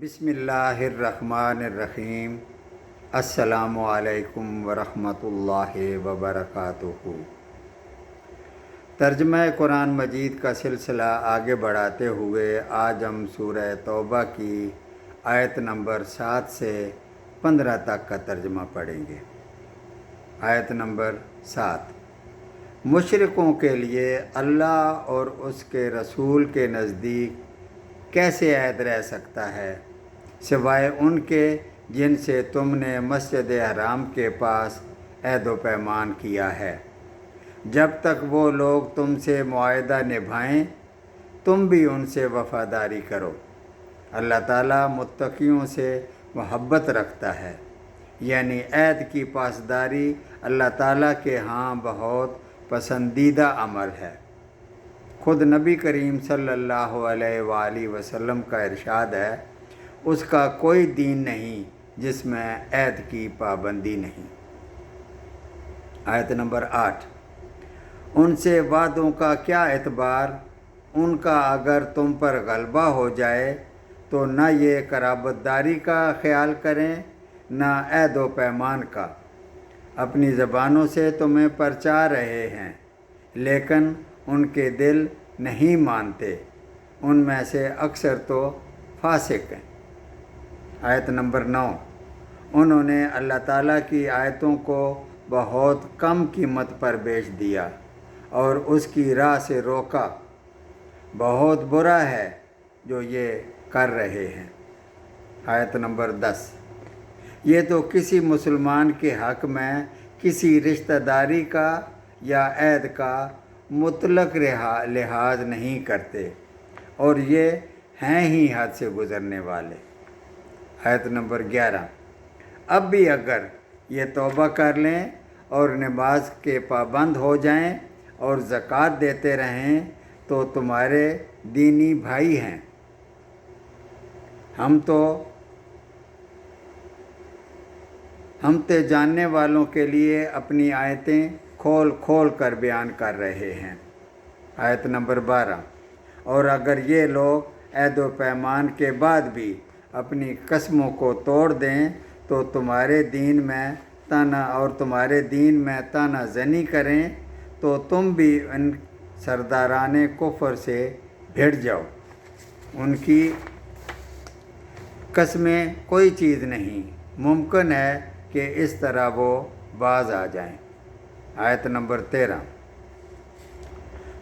بسم اللہ الرحمن الرحیم۔ السلام علیکم ورحمۃ اللہ وبرکاتہ۔ ترجمہ قرآن مجید کا سلسلہ آگے بڑھاتے ہوئے آج ہم سورہ توبہ کی آیت نمبر سات سے پندرہ تک کا ترجمہ پڑھیں گے۔ آیت نمبر سات۔ مشرقوں کے لیے اللہ اور اس کے رسول کے نزدیک کیسے عید رہ سکتا ہے؟ سوائے ان کے جن سے تم نے مسجد حرام کے پاس عید و پیمان کیا ہے۔ جب تک وہ لوگ تم سے معاہدہ نبھائیں، تم بھی ان سے وفاداری کرو۔ اللہ تعالیٰ متقیوں سے محبت رکھتا ہے۔ یعنی عید کی پاسداری اللہ تعالیٰ کے ہاں بہت پسندیدہ عمل ہے۔ خود نبی کریم صلی اللہ علیہ وآلہ وسلم کا ارشاد ہے اس کا کوئی دین نہیں جس میں عید کی پابندی نہیں۔ آیت نمبر آٹھ۔ ان سے وعدوں کا کیا اعتبار؟ ان کا اگر تم پر غلبہ ہو جائے تو نہ یہ قرابت داری کا خیال کریں، نہ عید و پیمان کا۔ اپنی زبانوں سے تمہیں پرچا رہے ہیں، لیکن ان کے دل نہیں مانتے۔ ان میں سے اکثر تو فاسق ہیں۔ آیت نمبر نو۔ انہوں نے اللہ تعالیٰ کی آیتوں کو بہت کم قیمت پر بیچ دیا اور اس کی راہ سے روکا۔ بہت برا ہے جو یہ کر رہے ہیں۔ آیت نمبر دس۔ یہ تو کسی مسلمان کے حق میں کسی رشتہ داری کا یا عید کا مطلق لحاظ نہیں کرتے اور یہ ہیں ہی حد سے گزرنے والے۔ آیت نمبر گیارہ۔ اب بھی اگر یہ توبہ کر لیں اور نماز کے پابند ہو جائیں اور زکوٰۃ دیتے رہیں تو تمہارے دینی بھائی ہیں۔ ہم تو ہم تے جاننے والوں کے لیے اپنی آیتیں کھول کھول کر بیان کر رہے ہیں۔ آیت نمبر بارہ۔ اور اگر یہ لوگ عید و پیمان کے بعد بھی اپنی قسموں کو توڑ دیں تو تمہارے دین میں تانا اور تمہارے دین میں تانا زنی کریں تو تم بھی ان سرداران کفر سے بھیڑ جاؤ۔ ان کی قسمیں کوئی چیز نہیں۔ ممکن ہے کہ اس طرح وہ باز آ جائیں۔ آیت نمبر تیرہ۔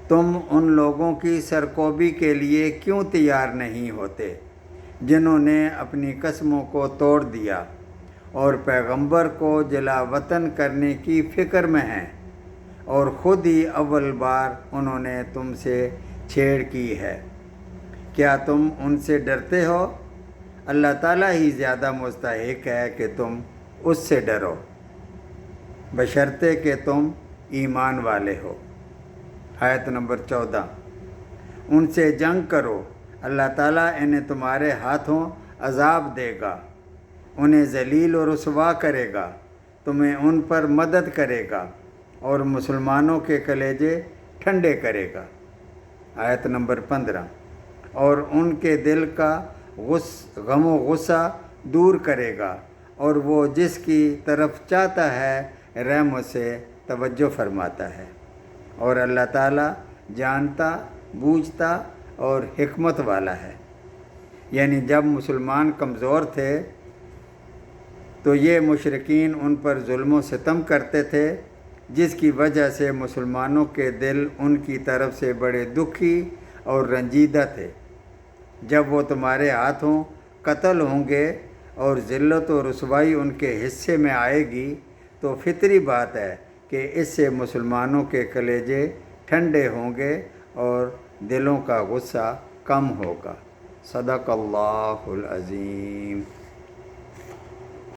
تم ان لوگوں کی سرکوبی کے لیے کیوں تیار نہیں ہوتے؟ جنہوں نے اپنی قسموں کو توڑ دیا اور پیغمبر کو جلا وطن کرنے کی فکر میں ہیں اور خود ہی اول بار انہوں نے تم سے چھیڑ کی ہے۔ کیا تم ان سے ڈرتے ہو؟ اللہ تعالیٰ ہی زیادہ مستحق ہے کہ تم اس سے ڈرو، بشرطے کہ تم ایمان والے ہو۔ آیت نمبر چودہ۔ ان سے جنگ کرو اللہ تعالیٰ انہیں تمہارے ہاتھوں عذاب دے گا، انہیں ذلیل و رسوا کرے گا، تمہیں ان پر مدد کرے گا اور مسلمانوں کے کلیجے ٹھنڈے کرے گا۔ آیت نمبر پندرہ، اور ان کے دل کا غص، غم و غصہ دور کرے گا، اور وہ جس کی طرف چاہتا ہے رحم سے توجہ فرماتا ہے۔ اور اللہ تعالیٰ جانتا، بوجھتا اور حکمت والا ہے۔ یعنی جب مسلمان کمزور تھے، تو یہ مشرقین ان پر ظلم و ستم کرتے تھے، جس کی وجہ سے مسلمانوں کے دل ان کی طرف سے بڑے دکھی اور رنجیدہ تھے۔ جب وہ تمہارے ہاتھوں قتل ہوں گے اور ذلت و رسوائی ان کے حصے میں آئے گی، تو فطری بات ہے کہ اس سے مسلمانوں کے کلیجے ٹھنڈے ہوں گے اور دلوں کا غصہ کم ہوگا۔ صدق اللہ العظیم۔